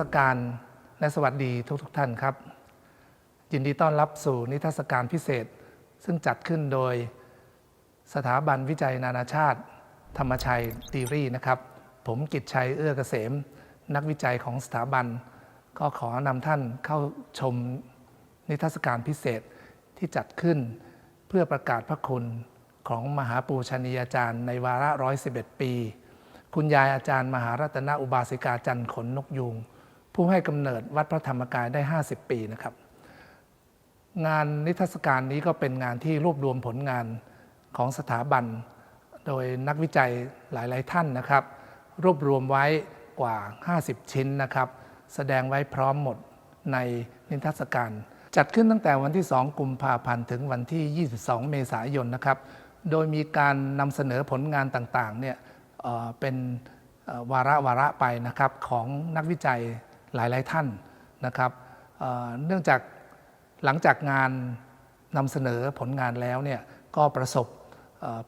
ราบนมัสการและสวัสดีทุกทท่านครับ ยินดีต้อนรับสู่นิทรรศการพิเศษ ซึ่งจัดขึ้นโดยสถาบันวิจัยนานาชาติ ธรรมชัยดีรีนะครับ ผมกิตชัยเอื้อเกษม นักวิจัยของสถาบัน ก็ขอนำท่านเข้าชมนิทรรศการพิเศษที่จัดขึ้นเพื่อประกาศพระคุณของมหาปูชนียาจารย์ในวาระ 111 ปี คุณยายอาจารย์มหารัตนอุบาสิกาจันทร์ขนนกยูง ผู้ให้กำเนิดวัดพระธรรมกายได้ 50 ปีนะครับ งานนิทรรศการนี้ก็เป็นงานที่รวบรวมผลงานของสถาบัน โดยนักวิจัยหลาย ๆ ท่านนะครับ รวบรวมไว้กว่า 50 ชิ้นนะครับ แสดงไว้พร้อมหมดในนิทรรศการ จัดขึ้นตั้งแต่วันที่ 2 กุมภาพันธ์ถึงวันที่ 22 เมษายนนะครับ โดยมีการนำเสนอผลงานต่าง ๆ เนี่ยเป็นวาระวาระไปนะครับของนักวิจัย หลายๆท่านนะครับเนื่องจากหลังจากงานนำเสนอผลงานแล้วเนี่ยก็ประสบ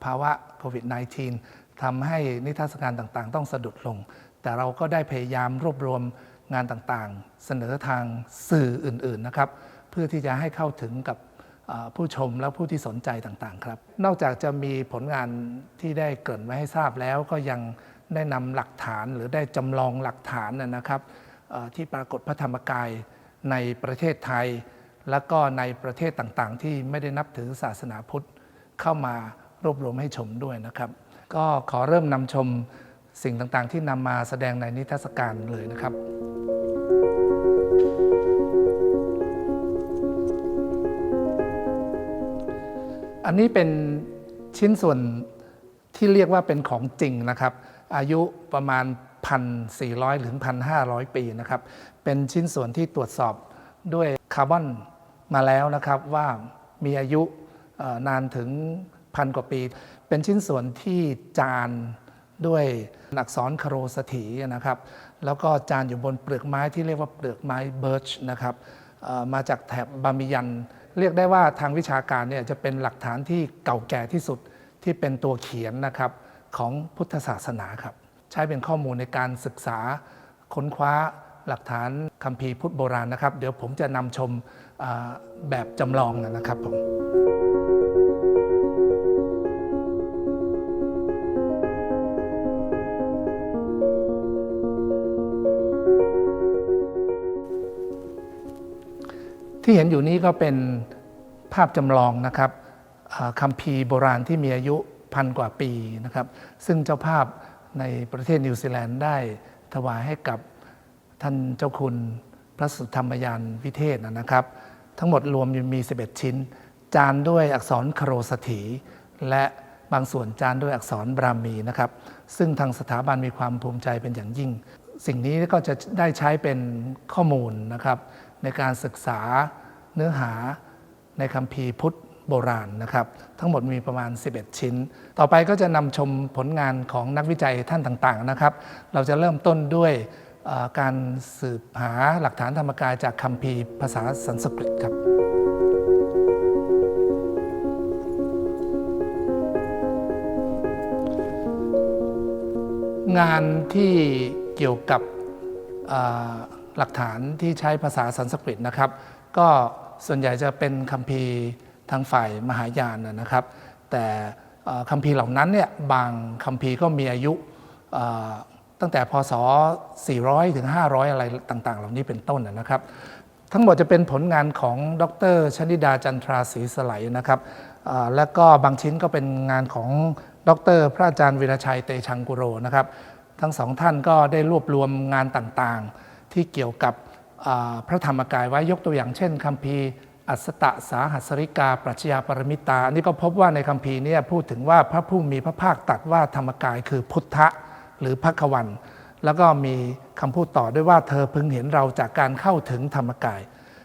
ภาวะโควิด -19 ทำให้นิทรรศการต่างๆ ต้องสะดุดลง แต่เราก็ได้พยายามรวบรวมงานต่างๆ เสนอทางสื่ออื่น ๆ นะครับ เพื่อที่จะให้เข้าถึงกับผู้ชมและผู้ที่สนใจต่างๆ ครับ นอกจากจะมีผลงานที่ได้เกริ่นไว้ให้ทราบแล้วก็ยังได้นำหลักฐานหรือได้จำลองหลักฐานนะครับ ที่ปรากฏพระธรรมกายในประเทศไทย แล้วก็ในประเทศต่างๆ ที่ไม่ได้นับถือศาสนาพุทธเข้ามารวบรวมให้ชมด้วยนะครับ ก็ขอเริ่มนำชมสิ่งต่างๆ ที่นำมาแสดงในนิทรรศการเลยนะครับอันนี้เป็นชิ้นส่วนที่เรียกว่าเป็นของจริงนะครับ อายุประมาณ 1,400 ถึง 1,500 ปีนะครับ เป็นชิ้นส่วนที่ตรวจสอบด้วยคาร์บอนมาแล้วนะครับว่ามีอายุนานถึงพันกว่าปี เป็นชิ้นส่วนที่จานด้วยอักษรคาโรสถีนะครับ แล้วก็จานอยู่บนเปลือกไม้ที่เรียกว่าเปลือกไม้เบิร์ชนะครับมาจากแถบบามิยัน เรียกได้ว่าทางวิชาการเนี่ยจะเป็นหลักฐานที่เก่าแก่ที่สุดที่เป็นตัวเขียนนะครับของพุทธศาสนาครับ ใช้เป็นข้อมูลในการศึกษาค้นคว้าหลักฐานคัมภีร์พุทธโบราณนะครับ เดี๋ยวผมจะนำชมแบบจำลองนะครับผมที่เห็นอยู่นี้ก็เป็นภาพจำลองนะครับคัมภีร์โบราณที่มีอายุพันกว่าปีนะครับ ซึ่งเจ้าภาพ ในประเทศนิวซีแลนด์ได้ถวายให้กับท่านเจ้าคุณพระสุธรรมยานวิเทศนะครับ ทั้งหมดรวมมี 11 ชิ้น จานด้วยอักษรคโรสถี และบางส่วนจานด้วยอักษรบรามีนะครับ ซึ่งทางสถาบันมีความภูมิใจเป็นอย่างยิ่ง สิ่งนี้ก็จะได้ใช้เป็นข้อมูลนะครับ ในการศึกษาเนื้อหาในคัมภีพุทธ โบราณนะครับ ทั้งหมดมีประมาณ 11 ชิ้น ต่อไปก็จะนำชมผลงานของนักวิจัยท่านต่างๆนะครับ เราจะเริ่มต้นด้วยการสืบหาหลักฐานธรรมกายจากคัมภีภาษาสันสกฤตครับงานที่เกี่ยวกับหลักฐานที่ใช้ภาษาสันสกฤตนะครับ ก็ส่วนใหญ่จะเป็นคัมภีร์ ทางฝ่ายมหายานนะครับ แต่คัมภีร์เหล่านั้นเนี่ยบางคัมภีร์ก็มีอายุตั้งแต่พศ 400 ถึง 500 อะไรต่าง ๆ เหล่านี้เป็นต้นนะครับ ทั้งหมดจะเป็นผลงานของดรชนิดาจันทราศรีสไลนะครับและก็บางชิ้นก็เป็นงานของดร พระอาจารย์วิรชัยเตชังกุโรนะครับ ทั้งสองท่านก็ได้รวบรวมงานต่างๆ ที่เกี่ยวกับพระธรรมกายไว้ยกตัวอย่างเช่นคัมภีร์ อัสตะสาหัสริกา ปรัชญาปรมิตาอันนี้ก็พบว่าในคัมภีร์เนี่ยพูดถึงว่าพระผู้มีพระภาคตรัดว่าธรรมกายคือพุทธะหรือพักวัน แล้วก็มีคำพูดต่อด้วยว่าเธอพึงเห็นเราจากการเข้าถึงธรรมกาย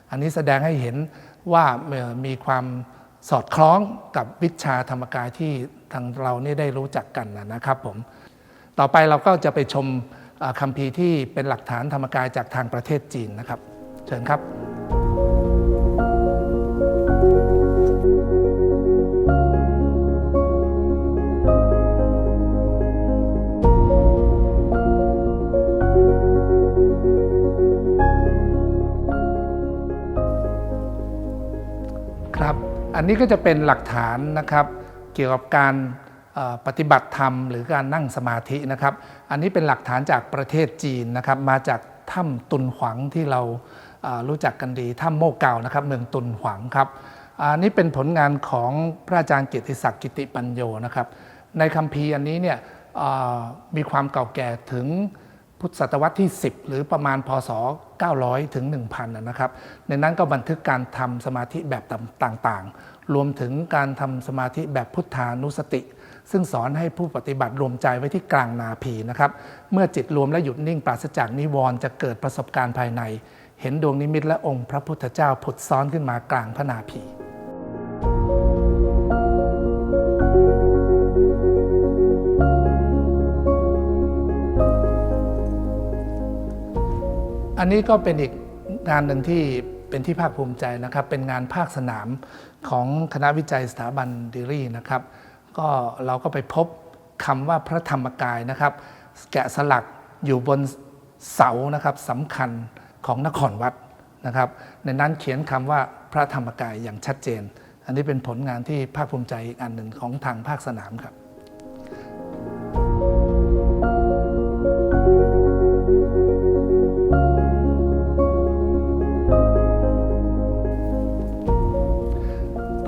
อันนี้แสดงให้เห็นว่ามีความสอดคล้องกับวิชาธรรมกายที่ทางเรานี่ได้รู้จักกันนะครับผม ต่อไปเราก็จะไปชมคัมภีร์ที่เป็นหลักฐานธรรมกายจากทางประเทศจีนนะครับ เชิญครับ อันนี้ก็จะเป็นหลักฐานนะครับเกี่ยวกับการปฏิบัติธรรม หรือการนั่งสมาธินะครับ อันนี้เป็นหลักฐานจากประเทศจีนนะครับ มาจากถ้ำตุนหวังที่เรารู้จักกันดีถ้ำโมกเกานะครับเมืองตุนหวังครับอันนี้เป็นผลงานของพระอาจารย์เกียรติศักดิ์กิติปัญโยนะครับ ในคัมภีร์อันนี้เนี่ยมีความเก่าแก่ถึง พุทธศตวรรษที่ 10 หรือประมาณพศ 900 ถึง 1,000นะนะครับ ในนั้นก็บันทึกการทำสมาธิแบบต่างๆ รวมถึงการทำสมาธิแบบพุทธานุสติ ซึ่งสอนให้ผู้ปฏิบัติรวมใจไว้ที่กลางนาพีนะครับ เมื่อจิตรวมและหยุดนิ่งปราศจากนิวรณ์จะเกิดประสบการณ์ภายใน เห็นดวงนิมิตและองค์พระพุทธเจ้าผุดซ้อนขึ้นมากลางพระนาพี นนี้ก็เป็นอีกงานหนึ่งที่เป็นที่ภาคภูมิใจนะครับ เป็นงานภาคสนามของคณะวิจัยสถาบันดิรีนะครับ ก็เราก็ไปพบคำว่าพระธรรมกายนะครับ แกะสลักอยู่บนเสานะครับสำคัญของนครวัดนะครับ ในนั้นเขียนคำว่าพระธรรมกายอย่างชัดเจน อันนี้เป็นผลงานที่ภาคภูมิใจอีกอันหนึ่งของทางภาคสนามครับ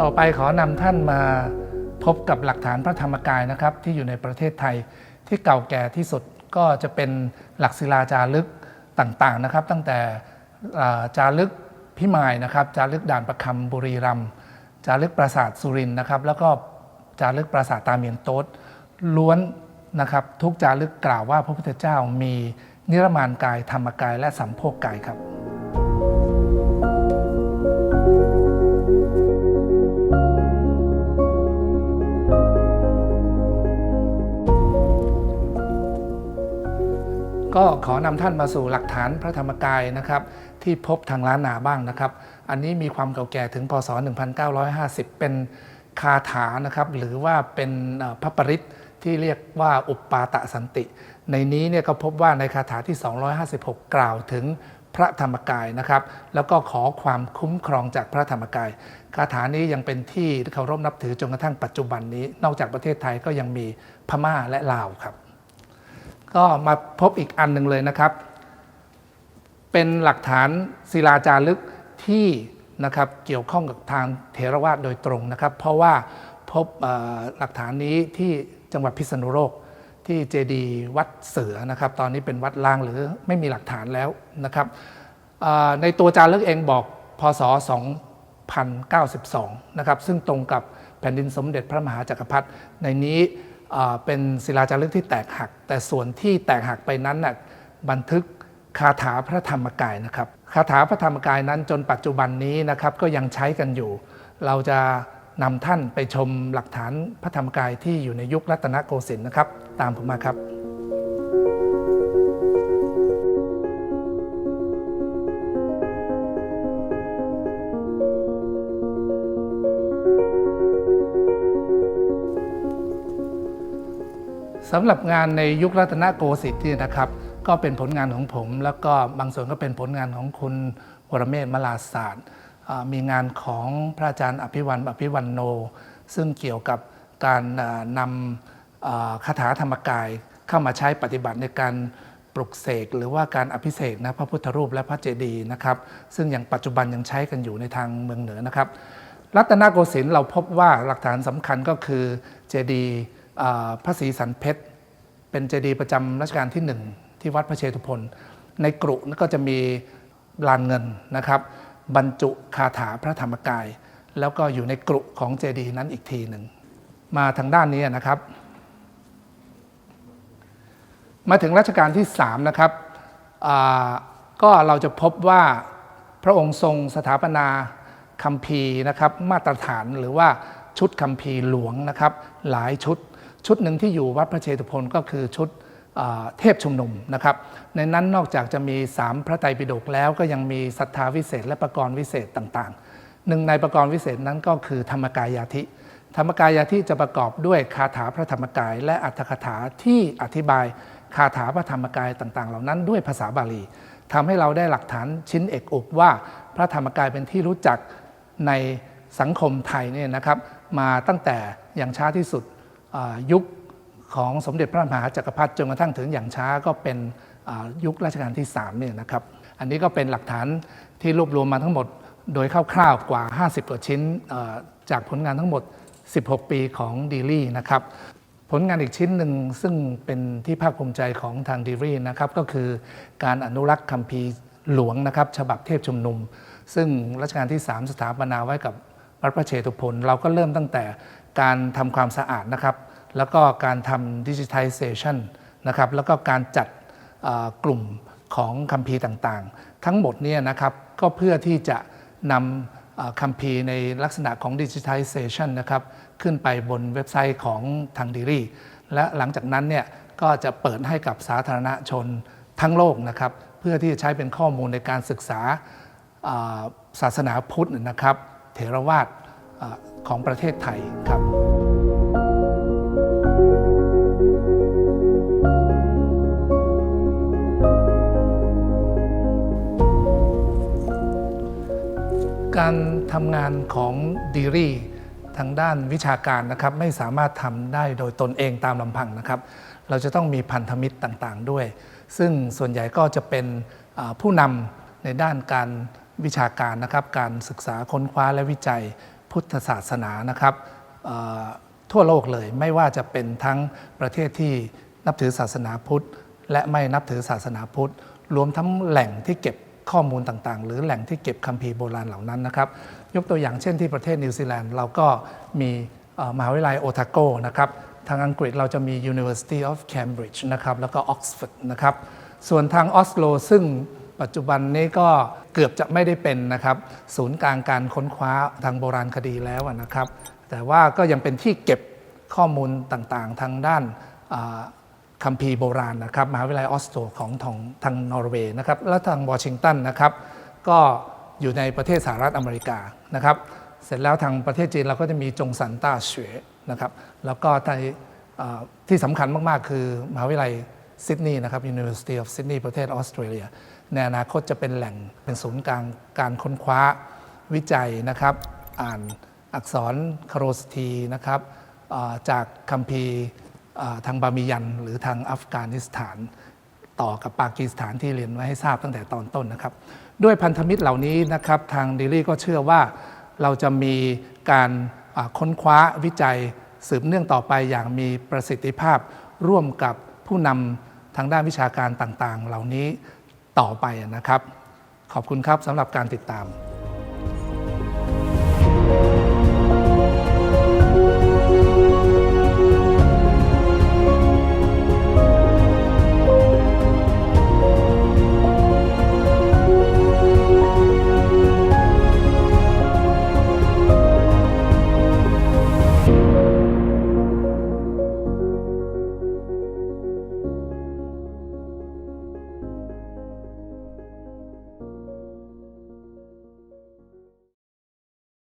ต่อไปขอนำท่านมาพบกับหลักฐานพระธรรมกายนะครับ ที่อยู่ในประเทศไทยที่เก่าแก่ที่สุดก็จะเป็นหลักศิลาจารึกต่างๆนะครับ ตั้งแต่จารึกพิมายนะครับ จารึกด่านประคำบุรีรัมย์จารึกปราสาทสุรินนะครับ แล้วก็จารึกปราสาทตาเมียนโต๊ดล้วนนะครับ ทุกจารึกกล่าวว่าพระพุทธเจ้ามีนิรมานกายธรรมกายและสัมโพกกายครับ ก็ขอนำท่านมาสู่หลักฐานพระธรรมกายนะครับ ที่พบทางล้านนาบ้างนะครับ อันนี้มีความเก่าแก่ถึงพศ 1950 เป็นคาถานะครับหรือว่าเป็นพระปริตที่เรียกว่าอุปปาตะสันติ ในนี้เนี่ยก็พบว่าในคาถาที่ 256 กล่าวถึงพระธรรมกายนะครับ แล้วก็ขอความคุ้มครองจากพระธรรมกาย คาถานี้ยังเป็นที่เคารพนับถือจนกระทั่งปัจจุบันนี้ นอกจากประเทศไทยก็ยังมีพม่าและลาวครับ ก็มาพบอีกอันหนึ่งเลยนะครับ เป็นหลักฐานศิลาจารึกที่นะครับเกี่ยวข้องกับทางเถรวาทโดยตรงนะครับ เพราะว่าพบหลักฐานนี้ที่จังหวัดพิษณุโลกที่เจดีวัดเสือนะครับ ตอนนี้เป็นวัดล้างหรือไม่มีหลักฐานแล้วนะครับในตัวจารึกเองบอกพศ 2092 นะครับ ซึ่งตรงกับแผ่นดินสมเด็จพระมหาจักรพรรดิในนี้ เอ่อเป็นศิลาจารึกที่แตกหัก แต่ส่วนที่แตกหักไปนั้นน่ะบันทึกคาถาพระธรรมกายนะครับคาถาพระธรรมกายนั้นจนปัจจุบันนี้นะครับก็ยังใช้กันอยู่ เราจะนำท่านไปชมหลักฐานพระธรรมกายที่อยู่ในยุครัตนโกสินทร์นะครับ ตามผมมาครับ สำหรับงานในยุครัตนโกสินทร์นี่นะครับ ก็เป็นผลงานของผม แล้วก็บางส่วนก็เป็นผลงานของคุณวรเมศมลาศาสตร์ มีงานของพระอาจารย์อภิวันอภิวันโน ซึ่งเกี่ยวกับการนำคาถาธรรมกายเข้ามาใช้ปฏิบัติในการปลุกเสกหรือว่าการอภิเษกนะพระพุทธรูปและพระเจดีย์นะครับ ซึ่งอย่างปัจจุบันยังใช้กันอยู่ในทางเมืองเหนือนะครับ รัตนโกสินทร์เราพบว่าหลักฐานสำคัญก็คือเจดีย์ พระศรีสันเพชรเป็นเจดีย์ประจำรัชกาลที่หนึ่งที่วัดพระเชตุพนในกรุก็จะมีลานเงินนะครับ บรรจุคาถาพระธรรมกาย แล้วก็อยู่ในกรุของเจดีย์นั้นอีกทีหนึ่ง มาทางด้านนี้นะครับ มาถึงรัชกาลที่3นะครับก็เราจะพบว่าพระองค์ทรงสถาปนาคัมภีร์นะครับ มาตรฐานหรือว่าชุดคัมภีร์หลวงนะครับ หลายชุด ชุดหนึ่งที่อยู่วัดพระเชตุพนก็คือชุดเทพชุมนุมนะครับ ในนั้นนอกจากจะมี 3 พระไตรปิฎกแล้วก็ยังมีศรัทธาวิเศษ และประกรณ์วิเศษต่างๆ หนึ่งในประกรณ์วิเศษนั้นก็คือธรรมกายาธิ ธรรมกายาธิจะประกอบด้วยคาถาพระธรรมกาย และอัตถคถาที่อธิบายคาถาพระธรรมกายต่างๆ เหล่านั้นด้วยภาษาบาลีทำให้เราได้หลักฐานชิ้นเอกอกว่าพระธรรมกายเป็นที่รู้จักในสังคมไทยเนี่ยนะครับ มาตั้งแต่อย่างช้าที่สุด ยุคของสมเด็จพระมหาจักรพรรดิจนกระทั่งถึงอย่างช้าก็เป็นยุครัชกาลที่3เนี่ยนะครับ อันนี้ก็เป็นหลักฐานที่รวบรวมมาทั้งหมดโดยคร่าวๆกว่า 50กว่าชิ้นจากผลงานทั้งหมด 16 ปีของดีลี่นะครับ ผลงานอีกชิ้นหนึ่งซึ่งเป็นที่ภาคภูมิใจของทางดีรีนะครับก็คือการอนุรักษ์คัมภีร์หลวงนะครับฉบับเทพชุมนุม ซึ่งรัชกาลที่ 3 สถาปนาไว้กับวัดพระเชตุพนเราก็เริ่มตั้งแต่การทำความสะอาดนะครับ แล้วก็การทำดิจิทัลเซชันนะครับแล้วก็การจัดกลุ่มของคัมภีร์ต่างๆ ทั้งหมดเนี่ยนะครับก็เพื่อที่จะนำคัมภีร์ในลักษณะของดิจิทัลเซชันนะครับขึ้นไปบนเว็บไซต์ของทางดีรีและหลังจากนั้นเนี่ยก็จะเปิดให้กับสาธารณชนทั้งโลกนะครับเพื่อที่จะใช้เป็นข้อมูลในการศึกษาศาสนาพุทธนะครับ เถรวาทของประเทศไทยครับ การทำงานของดีรีทางด้านวิชาการนะครับไม่สามารถทำได้โดยตนเองตามลำพังนะครับ เราจะต้องมีพันธมิตรต่างๆด้วย ซึ่งส่วนใหญ่ก็จะเป็นผู้นำในด้านการวิชาการนะครับ การศึกษาค้นคว้าและวิจัยพุทธศาสนานะครับทั่วโลกเลยไม่ว่าจะเป็นทั้งประเทศที่นับถือศาสนาพุทธ และไม่นับถือศาสนาพุทธ รวมทั้งแหล่งที่เก็บ ข้อมูลต่างๆ หรือแหล่งที่เก็บคัมภีร์โบราณเหล่านั้นนะครับ ยกตัวอย่างเช่นที่ประเทศนิวซีแลนด์เราก็มีมหาวิทยาลัยโอทาโกนะครับทางอังกฤษเราจะมี University of Cambridge นะครับแล้วก็ Oxford นะครับส่วนทางออสโลซึ่งปัจจุบันนี้ก็เกือบจะไม่ได้เป็นนะครับศูนย์กลางการค้นคว้าทางโบราณคดีแล้วนะครับ แต่ว่าก็ยังเป็นที่เก็บข้อมูลต่างๆ ทางด้าน คัมภีร์โบราณนะครับมหาวิทยาลัยออสโตของทางทางนอร์เวย์นะครับและทางวอชิงตันนะครับก็อยู่ในประเทศสหรัฐอเมริกานะครับเสร็จแล้วทางประเทศจีนเราก็จะมีจงสันต้าเฉวนะครับแล้วก็ในที่สำคัญมาก ๆ คือมหาวิทยาลัยซิดนีย์นะครับ University of Sydney ประเทศออสเตรเลียในอนาคตจะเป็นแหล่งเป็นศูนย์กลางการค้นคว้าวิจัยนะครับ อ่านอักษรคารสทีนะครับจากคัมภีร์ ทางบามิยัน หรือทางอัฟกานิสถานต่อกับปากีสถานที่เรียนไว้ให้ทราบตั้งแต่ตอนต้นนะครับ ด้วยพันธมิตรเหล่านี้นะครับทางดิลี่ก็เชื่อว่าเราจะมีการค้นคว้าวิจัยสืบเนื่องต่อไปอย่างมีประสิทธิภาพร่วมกับผู้นำทางด้านวิชาการต่างๆ เหล่านี้ต่อไปนะครับ ขอบคุณครับสำหรับการติดตาม